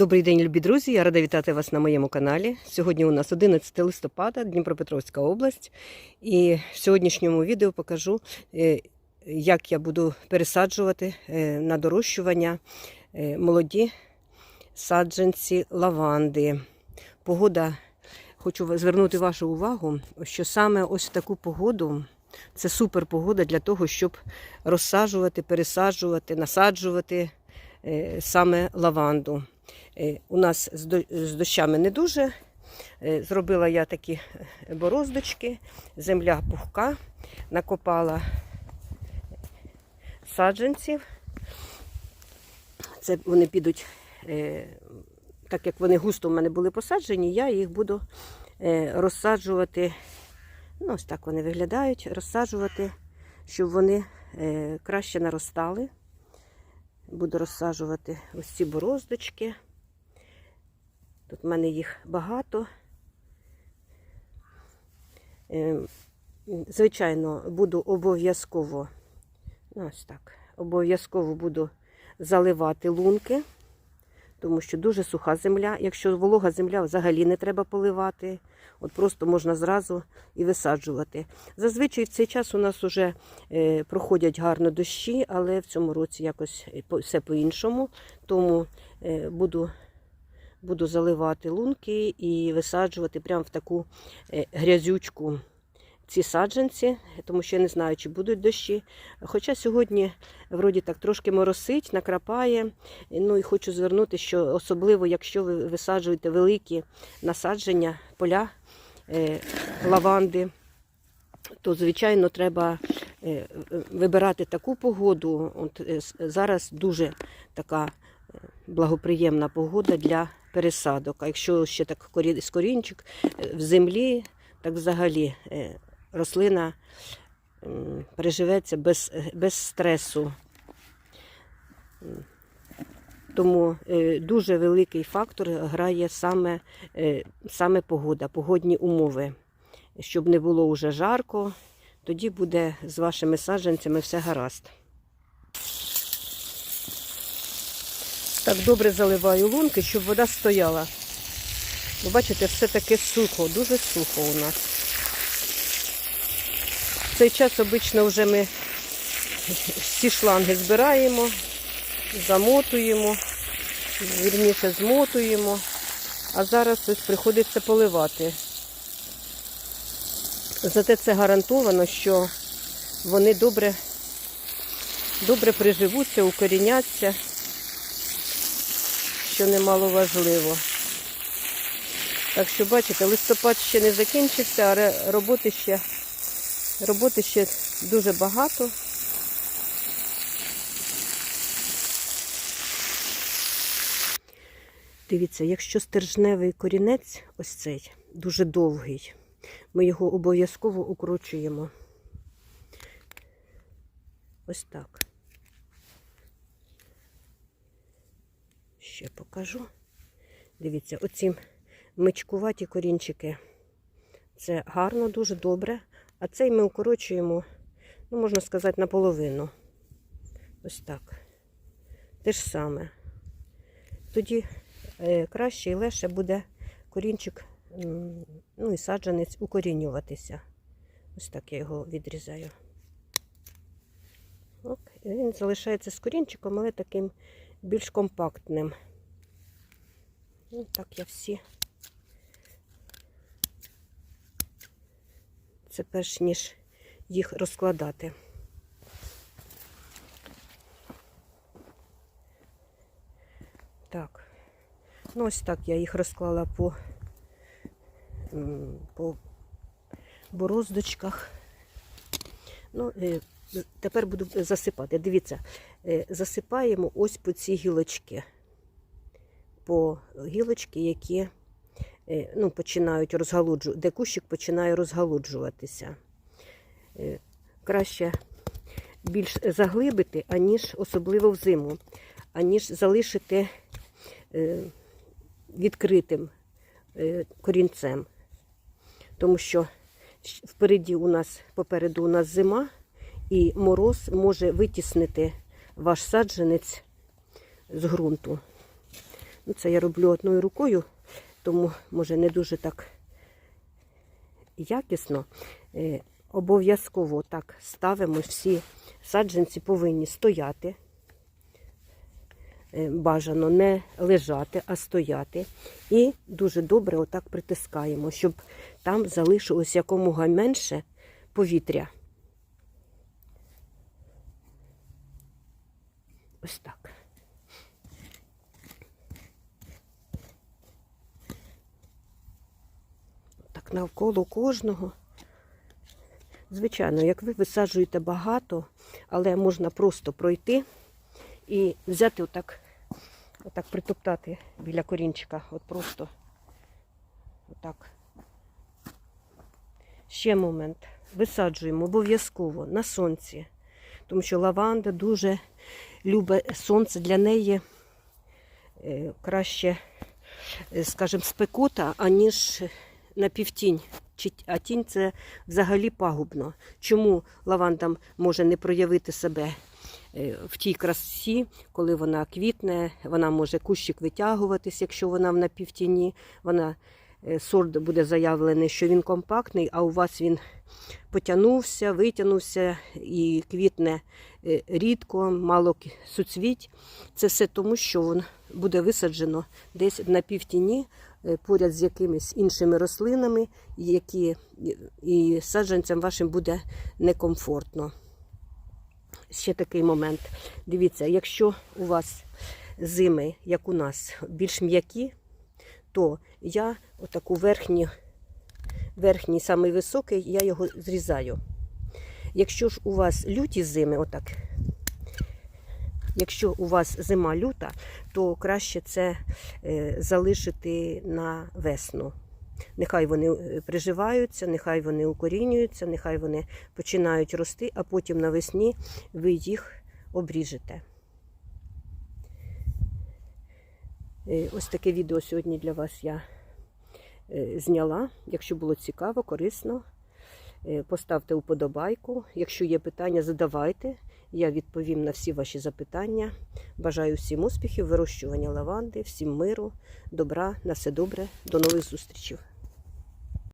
Добрий день, любі друзі! Я рада вітати вас на моєму каналі. Сьогодні у нас 11 листопада, Дніпропетровська область. І в сьогоднішньому відео покажу, е, як я буду пересаджувати е, на дорощування е, молоді саджанці лаванди. Погода, хочу звернути вашу увагу, що саме ось таку погоду. Це супер погода для того, щоб розсаджувати, пересаджувати, насаджувати саме лаванду. Е, У нас з дощами не дуже. Е, Зробила я такі бороздочки, земля пухка, накопала саджанців. Це вони підуть, е, так як вони густо в мене були посаджені, я їх буду розсаджувати. Ну, ось так вони виглядають, розсаджувати, щоб вони краще наростали. Буду розсаджувати ось ці бороздочки. Тут в мене їх багато. Е, Звичайно, буду обов'язково, ну, ось так, обов'язково буду заливати лунки, тому що дуже суха земля. Якщо волога земля, взагалі не треба поливати. От просто можна зразу і висаджувати. Зазвичай в цей час у нас вже е, проходять гарно дощі, але в цьому році якось все по-іншому. Тому е, буду, буду заливати лунки і висаджувати прямо в таку е, грязючку ці саджанці, тому що я не знаю, чи будуть дощі. Хоча сьогодні, вроді так, трошки моросить, накрапає. Ну і хочу звернути, що особливо, якщо ви висаджуєте великі насадження, поля е, лаванди, то, звичайно, треба е, вибирати таку погоду. От зараз дуже така благоприємна погода для пересадок. А якщо ще так з корінчик е, в землі, так взагалі е, рослина переживеться без, без стресу. Тому е, дуже великий фактор грає саме, е, саме погода, погодні умови. Щоб не було вже жарко, тоді буде з вашими саджанцями все гаразд. Так добре заливаю лунки, щоб вода стояла. Ви бачите, все таке сухо, дуже сухо у нас. В цей час обично вже ми всі шланги збираємо, замотуємо, вірніше змотуємо, а зараз ось приходиться поливати. Зате це гарантовано, що вони добре, добре приживуться, укоріняться, що немало важливо. Так що, бачите, листопад ще не закінчився, але роботи ще, роботи ще дуже багато. Дивіться, якщо стержневий корінець, ось цей, дуже довгий, ми його обов'язково укручуємо. Ось так. Ще покажу. Дивіться, оці мичкуваті корінчики. Це гарно, дуже добре. А цей ми укорочуємо, ну, можна сказати, наполовину. Ось так. Те ж саме. Тоді е, краще і легше буде корінчик, ну і саджанець укорінюватися. Ось так я його відрізаю. Ок, він залишається з корінчиком, але таким більш компактним. Ну, так я всі. Це перш ніж їх розкладати. Так. Ну, ось так я їх розклала по, по бороздочках. Ну, е, тепер буду засипати. Дивіться, е, засипаємо ось по ці гілочки. По гілочки, які е, ну, починають розгалуджувати, де кущик починає розгалуджуватися. Е, Краще більш заглибити, аніж особливо взиму, аніж залишити е, відкритим корінцем. Тому що впереді у нас, попереду у нас зима, і мороз може витіснити ваш саджанець з ґрунту. Ну, це я роблю одною рукою, тому може не дуже так якісно. Е, Обов'язково так ставимо всі саджанці повинні стояти. Е, Бажано не лежати, а стояти. І дуже добре отак притискаємо, щоб там залишилось якомога менше повітря. Ось так. Навколо кожного. Звичайно, як ви висаджуєте багато, але можна просто пройти і взяти отак, отак притоптати біля корінчика. От просто отак. Ще момент. Висаджуємо обов'язково на сонці, тому що лаванда дуже любить сонце. Для неї е, краще, е, скажімо, спекота, аніж на півтінь. А тінь це взагалі пагубно. Чому лаванда може не проявити себе е, в тій красі, коли вона квітне, вона може кущик витягуватись, якщо вона в напівтіні. Вона е, сорт буде заявлений, що він компактний, а у вас він потягнувся, витягнувся і квітне е, рідко, мало суцвіть. Це все тому, що він буде висаджено десь на півтіні поряд з якимись іншими рослинами, які і- і саджанцям вашим буде некомфортно. Ще такий момент. Дивіться, якщо у вас зими, як у нас, більш м'які, то я отаку верхню, верхній самий високий, я його зрізаю. Якщо ж у вас люті зими, отак, якщо у вас зима люта, то краще це е, залишити на весну. Нехай вони е, приживаються, нехай вони укорінюються, нехай вони починають рости, а потім навесні ви їх обріжете. Е, Ось таке відео сьогодні для вас я зняла. Якщо було цікаво, корисно, поставте уподобайку. Якщо є питання, задавайте. Я відповім на всі ваші запитання. Бажаю всім успіхів, вирощування лаванди, всім миру, добра, на все добре. До нових зустрічей.